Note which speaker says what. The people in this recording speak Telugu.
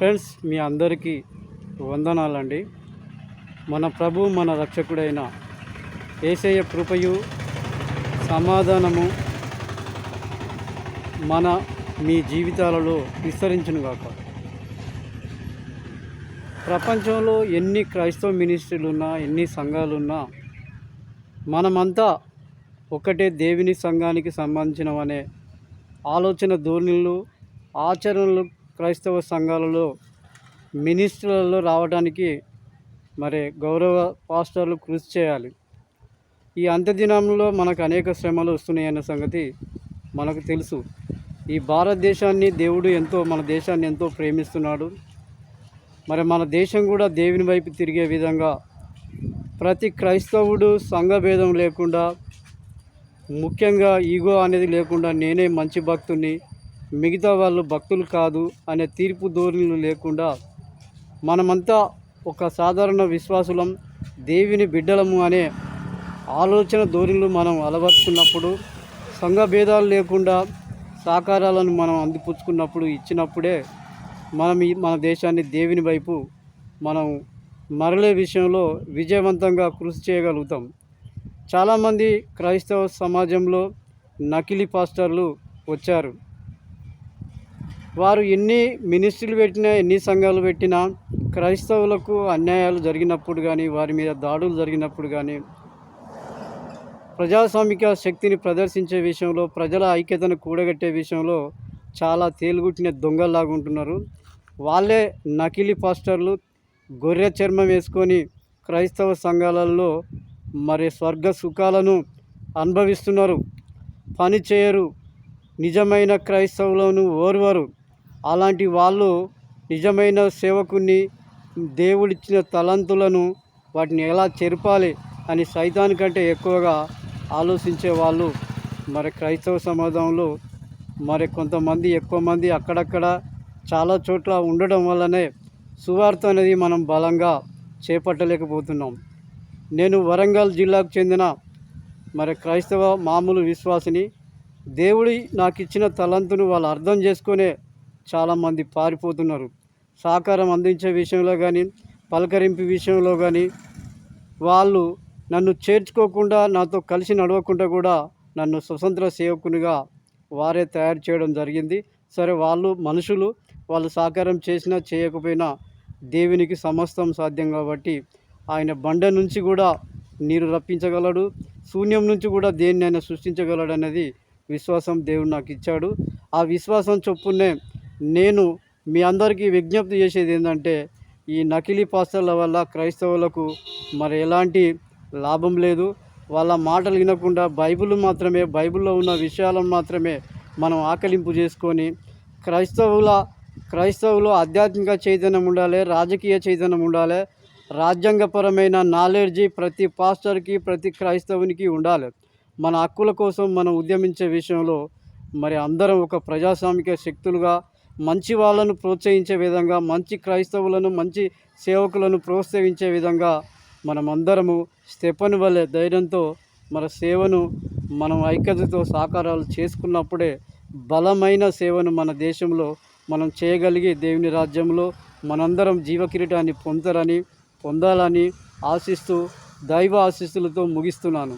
Speaker 1: ఫ్రెండ్స్ మీ అందరికీ వందనాలండి. మన ప్రభు మన రక్షకుడైన ఏసయ్య కృపయు సమాధానము మన మీ జీవితాలలో విస్తరించునుగాక. ప్రపంచంలో ఎన్ని క్రైస్తవ మినిస్ట్రీలు ఉన్నా ఎన్ని సంఘాలు ఉన్నా మనమంతా ఒకటే దేవుని సంఘానికి సంబంధించినవనే ఆలోచన ధోరణులు ఆచరణలు క్రైస్తవ సంఘాలలో మినిస్ట్రీలలో రావడానికి మరి గౌరవ పాస్టర్లు కృషి చేయాలి. ఈ అంత్యదినంలో మనకు అనేక శ్రమలు వస్తున్నాయన్న సంగతి మనకు తెలుసు. ఈ భారతదేశాన్ని దేవుడు ఎంతో మన దేశాన్ని ఎంతో ప్రేమిస్తున్నాడు. మరి మన దేశం కూడా దేవుని వైపు తిరిగే విధంగా ప్రతి క్రైస్తవుడు సంఘభేదం లేకుండా ముఖ్యంగా ఈగో అనేది లేకుండా నేనే మంచి భక్తుని మిగతా వాళ్ళు భక్తులు కాదు అనే తీర్పు ధోరణులు లేకుండా మనమంతా ఒక సాధారణ విశ్వాసులం దేవుని బిడ్డలము అనే ఆలోచన ధోరణులు మనం అలవర్చుకున్నప్పుడు సంఘ భేదాలు లేకుండా సహకారాలను మనం అందిపుచ్చుకున్నప్పుడు ఇచ్చినప్పుడే మనం మన దేశాన్ని దేవుని వైపు మనం మరలే విషయంలో విజయవంతంగా కృషి చేయగలుగుతాం. చాలామంది క్రైస్తవ సమాజంలో నకిలీ పాస్టర్లు వచ్చారు. వారు ఎన్ని మినిస్ట్రీలు పెట్టినా ఎన్ని సంఘాలు పెట్టినా క్రైస్తవులకు అన్యాయాలు జరిగినప్పుడు కానీ వారి మీద దాడులు జరిగినప్పుడు కానీ ప్రజాస్వామిక శక్తిని ప్రదర్శించే విషయంలో ప్రజల ఐక్యతను కూడగట్టే విషయంలో చాలా తేలుగుట్టిన దొంగల్లాగా ఉంటున్నారు. వాళ్ళే నకిలీ పాస్టర్లు గొర్రె చర్మం వేసుకొని క్రైస్తవ సంఘాలలో మరి స్వర్గ సుఖాలను అనుభవిస్తున్నారు. పని చేయరు. నిజమైన క్రైస్తవులను ఓర్వరు. అలాంటి వాళ్ళు నిజమైన సేవకుని దేవుడిచ్చిన తలంతులను వాటిని ఎలా చెరపాలి అని సైతాన్ కంటే ఎక్కువగా ఆలోచించే వాళ్ళు మరి క్రైస్తవ సమాజంలో మరి కొంతమంది ఎక్కువ మంది అక్కడక్కడ చాలా చోట్ల ఉండడం వల్లనే సువార్త అనేది మనం బలంగా చేపట్టలేకపోతున్నాం. నేను వరంగల్ జిల్లాకు చెందిన మరి క్రైస్తవ మామూలు విశ్వాసిని. దేవుడి నాకు ఇచ్చిన తలంతును వాళ్ళు అర్థం చేసుకునే చాలామంది పారిపోతున్నారు. సహకారం అందించే విషయంలో కానీ పలకరింపు విషయంలో కానీ వాళ్ళు నన్ను చేర్చుకోకుండా నాతో కలిసి నడవకుండా కూడా నన్ను స్వతంత్ర సేవకునిగా వారే తయారు చేయడం జరిగింది. సరే వాళ్ళు మనుషులు వాళ్ళు సహకారం చేసినా చేయకపోయినా దేవునికి సమస్తం సాధ్యం కాబట్టి ఆయన బండ నుంచి కూడా నీరు రప్పించగలడు. శూన్యం నుంచి కూడా దేన్ని ఆయన సృష్టించగలడు అనేది విశ్వాసం దేవుడు నాకు ఇచ్చాడు ఆ విశ్వాసం చొప్పునే నేను మీ అందరికీ విజ్ఞప్తి చేసేది ఏంటంటే ఈ నకిలీ పాస్టర్ల వల్ల క్రైస్తవులకు మరి ఎలాంటి లాభం లేదు. వాళ్ళ మాటలు వినకుండా బైబిల్ మాత్రమే బైబిల్లో ఉన్న విషయాలను మాత్రమే మనం ఆకలింపు చేసుకొని క్రైస్తవుల క్రైస్తవులు ఆధ్యాత్మిక చైతన్యం ఉండాలి రాజకీయ చైతన్యం ఉండాలి రాజ్యాంగపరమైన నాలెడ్జి ప్రతి పాస్టర్కి ప్రతి క్రైస్తవునికి ఉండాలి. మన హక్కుల కోసం మనం ఉద్యమించే విషయంలో మరి అందరం ఒక ప్రజాస్వామిక శక్తులుగా మంచి వాళ్ళను ప్రోత్సహించే విధంగా మంచి క్రైస్తవులను మంచి సేవకులను ప్రోత్సహించే విధంగా మనమందరము స్టెపన్ వల్లే ధైర్యంతో మన సేవను మనం ఐక్యతతో సాకారాలు చేసుకున్నప్పుడే బలమైన సేవను మన దేశంలో మనం చేయగలిగి దేవుని రాజ్యంలో మనందరం జీవకిరీటాన్ని పొందరని పొందాలని ఆశిస్తూ దైవ ఆశీస్సులతో ముగిస్తున్నాను.